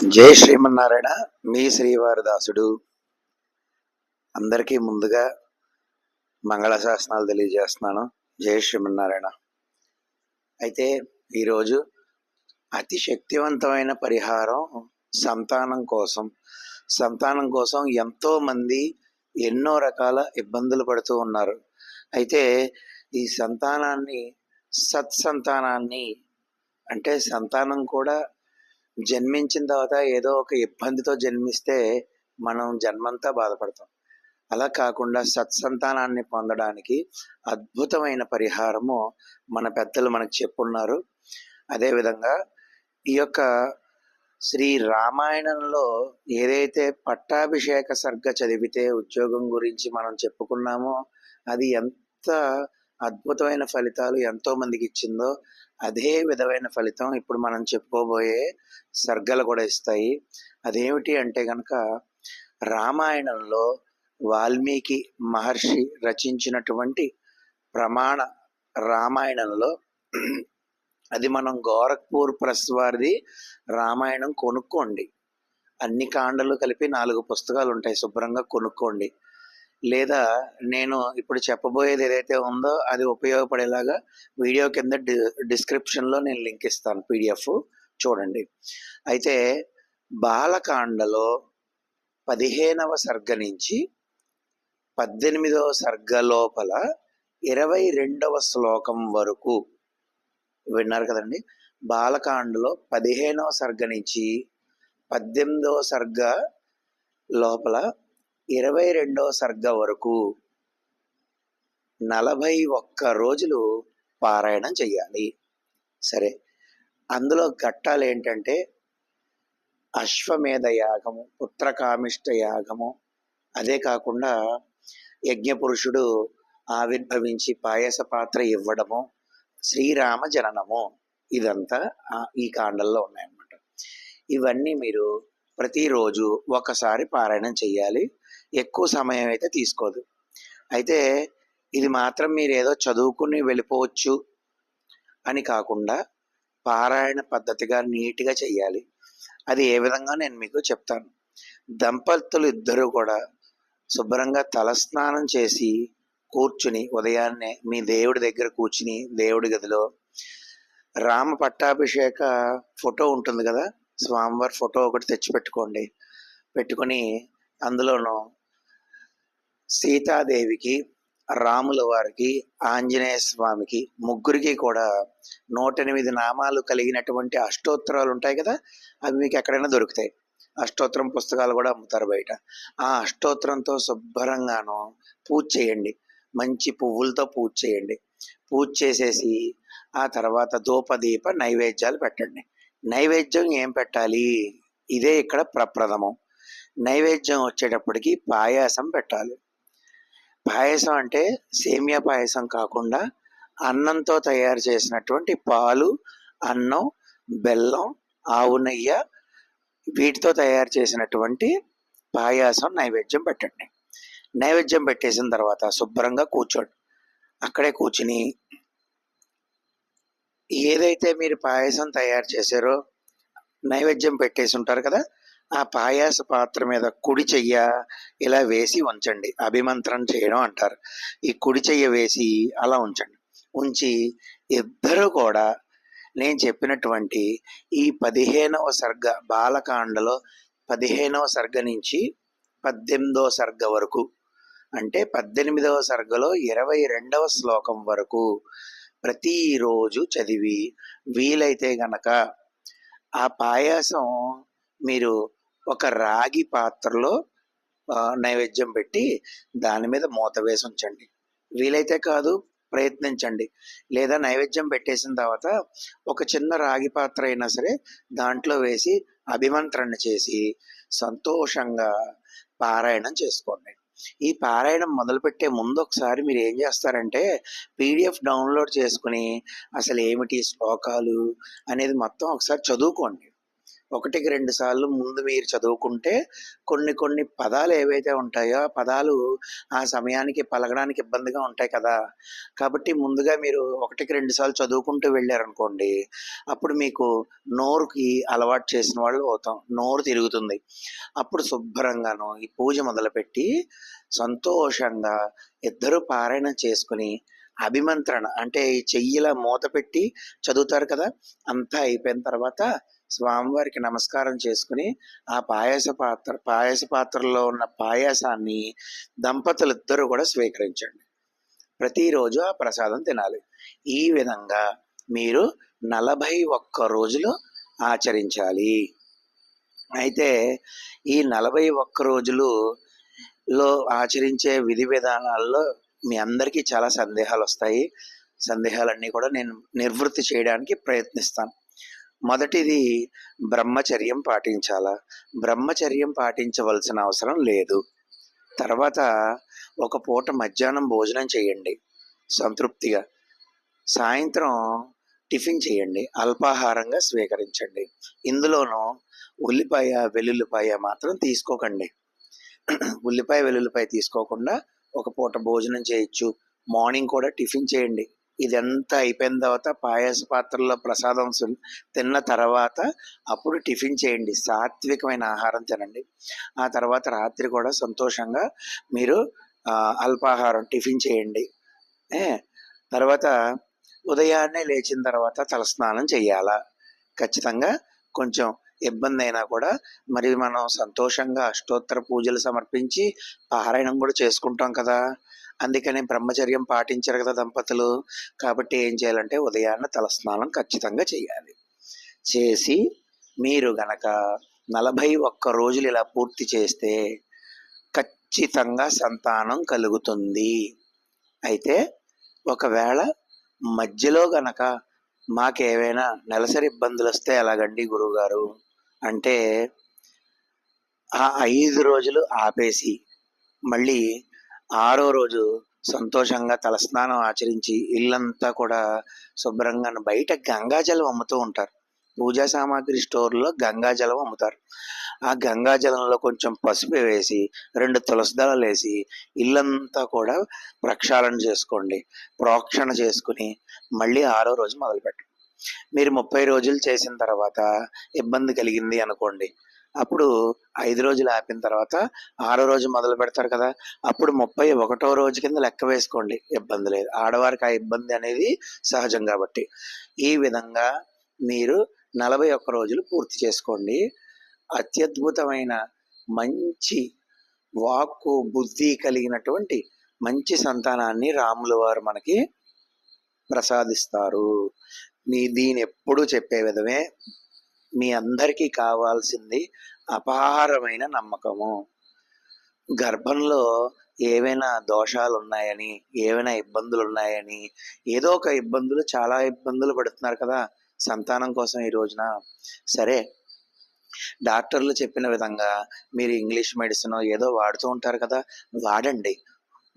జై శ్రీమన్నారాయణ మీ శ్రీవారి దాసుడు అందరికీ ముందుగా మంగళ శాసనాలు తెలియజేస్తున్నాను. జై శ్రీమన్నారాయణ. అయితే ఈరోజు అతి శక్తివంతమైన పరిహారం సంతానం కోసం. సంతానం కోసం ఎంతోమంది ఎన్నో రకాల ఇబ్బందులు పడుతూ ఉన్నారు. అయితే ఈ సంతానాన్ని సత్సంతానాన్ని అంటే సంతానం కూడా జన్మించిన తర్వాత ఏదో ఒక ఇబ్బందితో జన్మిస్తే మనం జన్మంతా బాధపడతాం. అలా కాకుండా సత్సంతానాన్ని పొందడానికి అద్భుతమైన పరిహారము మన పెద్దలు మనకు చెప్పున్నారు. అదేవిధంగా ఈ యొక్క శ్రీ రామాయణంలో ఏదైతే పట్టాభిషేక సర్గ చదివితే ఉద్యోగం గురించి మనం చెప్పుకున్నామో అది ఎంత అద్భుతమైన ఫలితాలు ఎంతోమందికి ఇచ్చిందో అదే విధమైన ఫలితం ఇప్పుడు మనం చెప్పుకోబోయే సర్గలు కూడా ఇస్తాయి. అదేమిటి అంటే కనుక రామాయణంలో వాల్మీకి మహర్షి రచించినటువంటి ప్రమాణ రామాయణంలో అది మనం గోరఖ్పూర్ ప్రెస్ వారిది రామాయణం కొనుక్కోండి. అన్ని కాండలు కలిపి నాలుగు పుస్తకాలు ఉంటాయి శుభ్రంగా కొనుక్కోండి. లేదా నేను ఇప్పుడు చెప్పబోయేది ఏదైతే ఉందో అది ఉపయోగపడేలాగా వీడియో కింద డి డిస్క్రిప్షన్లో నేను లింక్ ఇస్తాను పీడిఎఫ్. చూడండి. అయితే బాలకాండలో పదిహేనవ సర్గ నుంచి పద్దెనిమిదవ సర్గ లోపల ఇరవై రెండవ శ్లోకం వరకు విన్నారు కదండి. బాలకాండలో పదిహేనవ సర్గ నుంచి పద్దెనిమిదవ సర్గ లోపల ఇరవై రెండవ సర్గ వరకు నలభై ఒక్క రోజులు పారాయణం చెయ్యాలి. సరే అందులో ఘట్టాలు ఏంటంటే అశ్వమేధ యాగము పుత్రకామిష్ట యాగము అదే కాకుండా యజ్ఞపురుషుడు ఆవిర్భవించి పాయస పాత్ర ఇవ్వడము శ్రీరామ జననము ఇదంతా ఈ కాండల్లో ఉన్నాయన్నమాట. ఇవన్నీ మీరు ప్రతిరోజు ఒకసారి పారాయణం చేయాలి ఎక్కువ సమయం అయితే తీసుకోదు. అయితే ఇది మాత్రం మీరు ఏదో చదువుకుని వెళ్ళిపోవచ్చు అని కాకుండా పారాయణ పద్ధతిగా నీట్గా చేయాలి అది ఏ విధంగా నేను మీకు చెప్తాను. దంపతులు ఇద్దరూ కూడా శుభ్రంగా తలస్నానం చేసి కూర్చుని ఉదయాన్నే మీ దేవుడి దగ్గర కూర్చుని దేవుడి గదిలో రామ పట్టాభిషేక ఫోటో ఉంటుంది కదా? స్వామివారి ఫోటో ఒకటి తెచ్చిపెట్టుకోండి పెట్టుకొని అందులోనూ సీతాదేవికి రాముల వారికి ఆంజనేయ స్వామికి ముగ్గురికి కూడా నూట ఎనిమిది నామాలు కలిగినటువంటి అష్టోత్తరాలు ఉంటాయి కదా అవి మీకు ఎక్కడైనా దొరుకుతాయి. అష్టోత్తరం పుస్తకాలు కూడా అమ్ముతారు బయట. ఆ అష్టోత్తరంతో శుభ్రంగాను పూజ చేయండి. మంచి పువ్వులతో పూజ చేయండి. పూజ చేసేసి ఆ తర్వాత ధూపదీప నైవేద్యాలు పెట్టండి. నైవేద్యం ఏం పెట్టాలి? ఇదే ఇక్కడ ప్రప్రథమం. నైవేద్యం వచ్చేటప్పటికి పాయాసం పెట్టాలి. పాయసం అంటే సేమియా పాయసం కాకుండా అన్నంతో తయారు చేసినటువంటి పాలు అన్నం బెల్లం ఆవు నెయ్యి వీటితో తయారు చేసినటువంటి పాయాసం నైవేద్యం పెట్టండి. నైవేద్యం పెట్టేసిన తర్వాత శుభ్రంగా కూర్చోండి. అక్కడే కూర్చుని ఏదైతే మీరు పాయసం తయారు చేశారో నైవేద్యం పెట్టేసి ఉంటారు కదా ఆ పాయాస పాత్ర మీద కుడి చెయ్య ఇలా వేసి ఉంచండి. అభిమంత్రం చేయడం అంటారు. ఈ కుడి చెయ్య వేసి అలా ఉంచండి. ఉంచి ఇద్దరు కూడా నేను చెప్పినటువంటి ఈ పదిహేనవ సర్గ బాలకాండలో పదిహేనవ సర్గ నుంచి పద్దెనిమిదవ సర్గ వరకు అంటే పద్దెనిమిదవ సర్గలో ఇరవై రెండవ శ్లోకం వరకు ప్రతిరోజు చదివి వీలైతే గనక ఆ పాయాసం మీరు ఒక రాగి పాత్రలో నైవేద్యం పెట్టి దాని మీద మూత వేసి ఉంచండి వీలైతే కాదు ప్రయత్నించండి. లేదా నైవేద్యం పెట్టేసిన తర్వాత ఒక చిన్న రాగి పాత్ర అయినా సరే దాంట్లో వేసి అభిమంత్రణ చేసి సంతోషంగా పారాయణం చేసుకోండి. ఈ పారాయణం మొదలుపెట్టే ముందు ఒకసారి మీరు ఏం చేస్తారంటే పీడిఎఫ్ డౌన్లోడ్ చేసుకుని అసలు ఏమిటి శ్లోకాలు అనేది మొత్తం ఒకసారి చదువుకోండి. ఒకటికి రెండు సార్లు ముందు మీరు చదువుకుంటే కొన్ని కొన్ని పదాలు ఏవైతే ఉంటాయో ఆ పదాలు ఆ సమయానికి పలకడానికి ఇబ్బందిగా ఉంటాయి కదా. కాబట్టి ముందుగా మీరు ఒకటికి రెండు సార్లు చదువుకుంటూ వెళ్ళారనుకోండి అప్పుడు మీకు నోరుకి అలవాటు చేసిన వాళ్ళు అవుతాం. నోరు తిరుగుతుంది. అప్పుడు శుభ్రంగాను ఈ పూజ మొదలుపెట్టి సంతోషంగా ఇద్దరు పారాయణం చేసుకుని అభిమంత్రణ అంటే ఈ చెయ్యిలా మూత పెట్టి చదువుతారు కదా అంతా అయిపోయిన తర్వాత స్వామివారికి నమస్కారం చేసుకుని ఆ పాయస పాత్ర పాయస పాత్రలో ఉన్న పాయసాన్ని దంపతులు ఇద్దరు కూడా స్వీకరించండి. ప్రతిరోజు ఆ ప్రసాదం తినాలి. ఈ విధంగా మీరు నలభై ఒక్క రోజులు ఆచరించాలి. అయితే ఈ నలభై ఒక్క రోజులు లో ఆచరించే విధి విధానాల్లో మీ అందరికీ చాలా సందేహాలు వస్తాయి. సందేహాలన్నీ కూడా నేను నివృత్తి చేయడానికి ప్రయత్నిస్తాను. మొదటిది బ్రహ్మచర్యం పాటించాలా? బ్రహ్మచర్యం పాటించవలసిన అవసరం లేదు. తర్వాత ఒక పూట మధ్యాహ్నం భోజనం చేయండి సంతృప్తిగా. సాయంత్రం టిఫిన్ చేయండి అల్పాహారంగా స్వీకరించండి. ఇందులోనూ ఉల్లిపాయ వెల్లుల్లిపాయ మాత్రం తీసుకోకండి. ఉల్లిపాయ వెల్లుల్లిపాయ తీసుకోకుండా ఒక పూట భోజనం చేయొచ్చు. మార్నింగ్ కూడా టిఫిన్ చేయండి. ఇదంతా అయిపోయిన తర్వాత పాయస పాత్రలో ప్రసాదం తిన్న తర్వాత అప్పుడు టిఫిన్ చేయండి. సాత్వికమైన ఆహారం తినండి. ఆ తర్వాత రాత్రి కూడా సంతోషంగా మీరు అల్పాహారం టిఫిన్ చేయండి. తర్వాత ఉదయాన్నే లేచిన తర్వాత తలస్నానం చేయాలా? ఖచ్చితంగా కొంచెం ఇబ్బంది అయినా కూడా మరి మనం సంతోషంగా అష్టోత్తర పూజలు సమర్పించి పారాయణం కూడా చేసుకుంటాం కదా. అందుకని బ్రహ్మచర్యం పాటించరు కదా దంపతులు. కాబట్టి ఏం చేయాలంటే ఉదయాన్నే తలస్నానం ఖచ్చితంగా చేయాలి. చేసి మీరు గనక నలభై ఒక్క రోజులు ఇలా పూర్తి చేస్తే ఖచ్చితంగా సంతానం కలుగుతుంది. అయితే ఒకవేళ మధ్యలో గనక మాకేవైనా నెలసరి ఇబ్బందులు వస్తే ఎలాగండి గురువుగారు? అంటే ఆ ఐదు రోజులు ఆపేసి మళ్ళీ ఆరో రోజు సంతోషంగా తలస్నానం ఆచరించి ఇల్లంతా కూడా శుభ్రంగా బయట గంగాజలం అమ్ముతూ ఉంటారు. పూజా సామాగ్రి స్టోర్లో గంగాజలం అమ్ముతారు. ఆ గంగాజలంలో కొంచెం పసుపు వేసి రెండు తులసి దళాలు వేసి ఇల్లంతా కూడా ప్రక్షాళన చేసుకోండి. ప్రోక్షణ చేసుకుని మళ్ళీ ఆరో రోజు మొదలుపెట్టండి మీరు ముప్పై రోజులు చేసిన తర్వాత ఇబ్బంది కలిగింది అనుకోండి. అప్పుడు ఐదు రోజులు ఆపిన తర్వాత ఆరో రోజు మొదలు పెడతారు కదా అప్పుడు ముప్పై ఒకటో రోజు కింద లెక్క వేసుకోండి ఇబ్బంది లేదు. ఆడవారికి ఆ ఇబ్బంది అనేది సహజం కాబట్టి. ఈ విధంగా మీరు నలభై ఒక్క రోజులు పూర్తి చేసుకోండి. అత్యద్భుతమైన మంచి వాక్కు బుద్ధి కలిగినటువంటి మంచి సంతానాన్ని రాముల వారు మనకి ప్రసాదిస్తారు. మీ దీని ఎప్పుడూ చెప్పే విధమే మీ అందరికీ కావాల్సింది అపారమైన నమ్మకము. గర్భంలో ఏవైనా దోషాలు ఉన్నాయని ఏవైనా ఇబ్బందులు ఉన్నాయని ఏదో ఒక ఇబ్బందులు చాలా ఇబ్బందులు పడుతున్నారు కదా సంతానం కోసం ఈ రోజున. సరే డాక్టర్లు చెప్పిన విధంగా మీరు ఇంగ్లీష్ మెడిసిన్ ఏదో వాడుతూ ఉంటారు కదా వాడండి.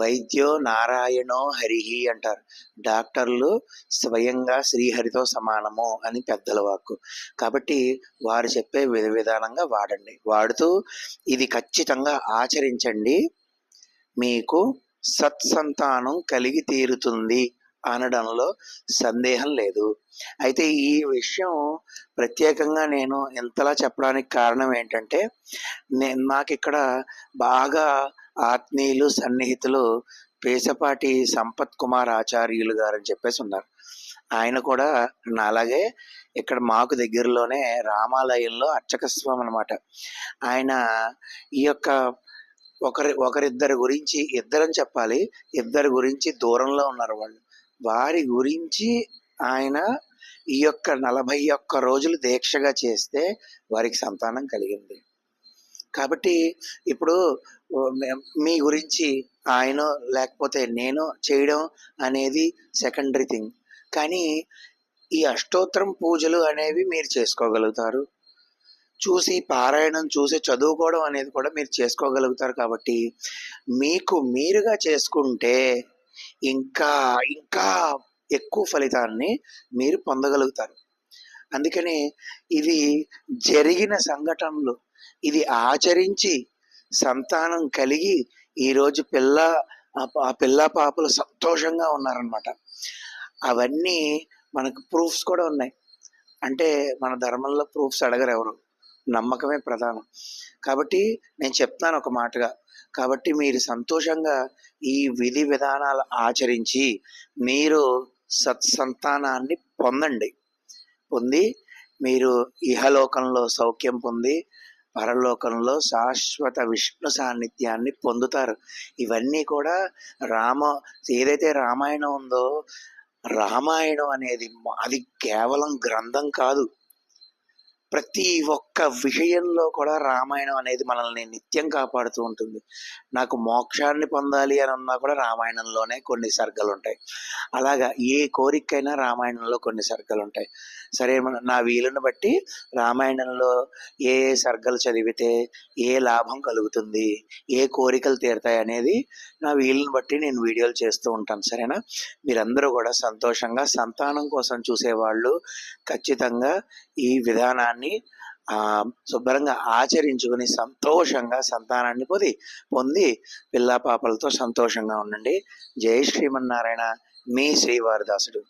వైద్యో నారాయణో హరిహి అంటారు. డాక్టర్లు స్వయంగా శ్రీహరితో సమానము అని పెద్దల వాక్కు. కాబట్టి వారు చెప్పే విధ విధానంగా వాడండి. వాడుతూ ఇది ఖచ్చితంగా ఆచరించండి. మీకు సత్సంతానం కలిగి తీరుతుంది అనడంలో సందేహం లేదు. అయితే ఈ విషయం ప్రత్యేకంగా నేను ఇంతలా చెప్పడానికి కారణం ఏంటంటే నేను నాకు ఇక్కడ బాగా ఆత్మీయులు సన్నిహితులు పేసపాటి సంపత్ కుమార్ ఆచార్యులు గారు అని చెప్పేసి ఉన్నారు. ఆయన కూడా నాలాగే ఇక్కడ మాకు దగ్గరలోనే రామాలయంలో అర్చక స్వామి అనమాట ఆయన ఈ యొక్క ఒకరి ఒకరిద్దరి గురించి ఇద్దరని చెప్పాలి. ఇద్దరి గురించి దూరంలో ఉన్నారు వాళ్ళు. వారి గురించి ఆయన ఈ యొక్క నలభై ఒక్క రోజులు దీక్షగా చేస్తే వారికి సంతానం కలిగింది. కాబట్టి ఇప్పుడు మీ గురించి ఆయన లేకపోతే నేను చేయడం అనేది సెకండరీ థింగ్ కానీ ఈ అష్టోత్తరం పూజలు అనేవి మీరు చేసుకోగలుగుతారు. చూసి పారాయణం చూసి చదువుకోవడం అనేది కూడా మీరు చేసుకోగలుగుతారు కాబట్టి మీకు మీరుగా చేసుకుంటే ఇంకా ఇంకా ఎక్కువ ఫలితాన్ని మీరు పొందగలుగుతారు. అందుకని ఇది జరిగిన సంఘటనలు ఇది ఆచరించి సంతానం కలిగి ఈరోజు పిల్ల ఆ- పిల్ల పాపలు సంతోషంగా ఉన్నారనమాట అవన్నీ మనకు ప్రూఫ్స్ కూడా ఉన్నాయి. అంటే మన ధర్మంలో ప్రూఫ్స్ అడగరు ఎవరు. నమ్మకమే ప్రధానం. కాబట్టి నేను చెప్తాను ఒక మాటగా. కాబట్టి మీరు సంతోషంగా ఈ విధి విధానాలు ఆచరించి మీరు సత్సంతానాన్ని పొందండి. పొంది మీరు ఇహలోకంలో సౌఖ్యం పొంది పరలోకంలో శాశ్వత విష్ణు సాన్నిధ్యాన్ని పొందుతారు. ఇవన్నీ కూడా రామ ఏదైతే రామాయణం ఉందో రామాయణం అనేది అది కేవలం గ్రంథం కాదు. ప్రతి ఒక్క విషయంలో కూడా రామాయణం అనేది మనల్ని నిత్యం కాపాడుతూ ఉంటుంది. నాకు మోక్షాన్ని పొందాలి అని అన్నా కూడా రామాయణంలోనే కొన్ని సర్గలు ఉంటాయి అలాగా ఏ కోరికైనా రామాయణంలో కొన్ని సర్గలు ఉంటాయి సరే నా వీలుని బట్టి రామాయణంలో ఏ ఏ సర్గలు చదివితే ఏ లాభం కలుగుతుంది ఏ కోరికలు తీరుతాయి అనేది నా వీలుని బట్టి నేను వీడియోలు చేస్తూ ఉంటాను సరేనా? మీరందరూ కూడా సంతోషంగా సంతానం కోసం చూసేవాళ్ళు ఖచ్చితంగా ఈ విధానాన్ని శుభ్రంగా ఆచరించుకుని సంతోషంగా సంతానాన్ని పొంది పొంది పిల్లా పాపలతో సంతోషంగా ఉండండి. జై శ్రీమన్నారాయణ. మీ శ్రీవారిదాసుడు.